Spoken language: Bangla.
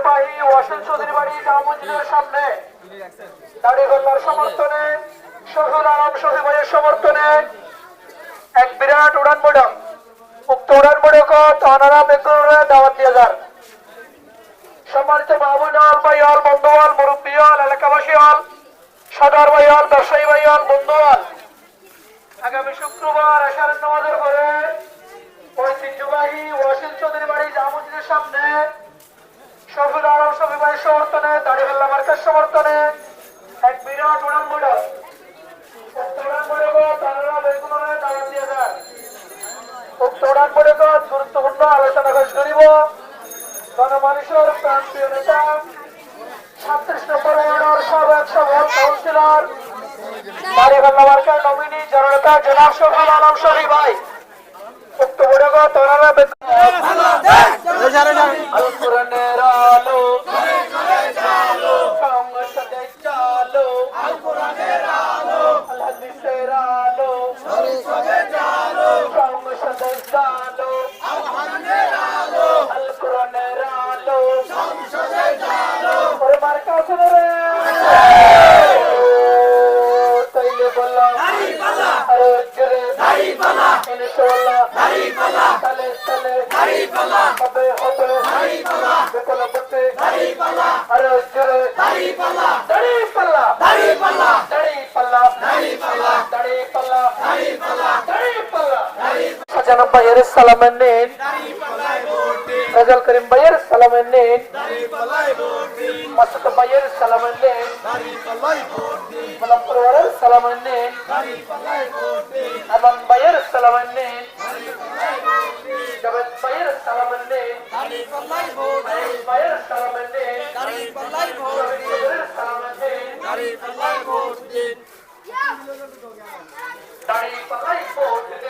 ঐতিহ্যবাহী ওয়াসিল চৌধুরী বাড়ি জামা সামনে। দাড়িগোল্লার সমর্থনে শহীদ আলম শহীদ ভাইয়ের সমর্থনে এক বিরাট উড়ান বৈঠক উক্ত উড়ান বৈঠক তানারা বেকুরে দাওয়াত দিয়ে যান। সম্মানিত মাহবুব হল ভাই হল এলাকাবাসী হল সদর ভাই হল ব্যবসায়ী ভাই হল আগামী শুক্রবার আশার নামাজের পরে ঐতিহ্যবাহী ওয়াসিল চৌধুরী বাড়ি জামা সামনে শফিল আলম শফি ভাইয়ের দাড়িপাল্লা মার্কের সমর্থনে? এক বিরাট উড়ান বৈঠক উক্ত উড়ান বৈঠক তারা বেগুনের দাওয়াত দিয়ে যান উক্ত উড়ান বৈঠক গুরুত্বপূর্ণ আলোচনা শেষ করিব গণমানুষের প্রান্তীয় নেতা সাতত্রিশ নম্বর ওয়ার্ডের সাবেক সফল কাউন্সিলর জননেতা জনাব শফিল ভাই। উক্ত বৈঠক তারা তাইলে বললা দাড়ি পালা আরে জরে দাড়ি পালা ইনশাআল্লাহ দাড়ি পালা তালে তালে দাড়ি পালা হবে হবে দাড়ি পালা বেকলা বটে দাড়ি পালা আরে জরে দাড়ি পালা দাড়ি পাল্লা দাড়ি পাল্লা দাড়ি পাল্লা দাড়ি পাল্লা দাড়ি পাল্লা দাড়ি পাল্লা দাড়ি পাল্লা সাজানো ভাইয়ের সালামের নিন রেজাল করিম ভাইয়ের সালামের নিন মাসুদ ভাইয়ের সালামের নিন গোলাম পরিবারের সালামের নিন আমান ভাইয়ের সালামের নিন জাভেদ ভাইয়ের সালামের নিন ভাইয়ের সালামের নিন সালামের নিন দাড়ি পাল্লাই ভোট দিন।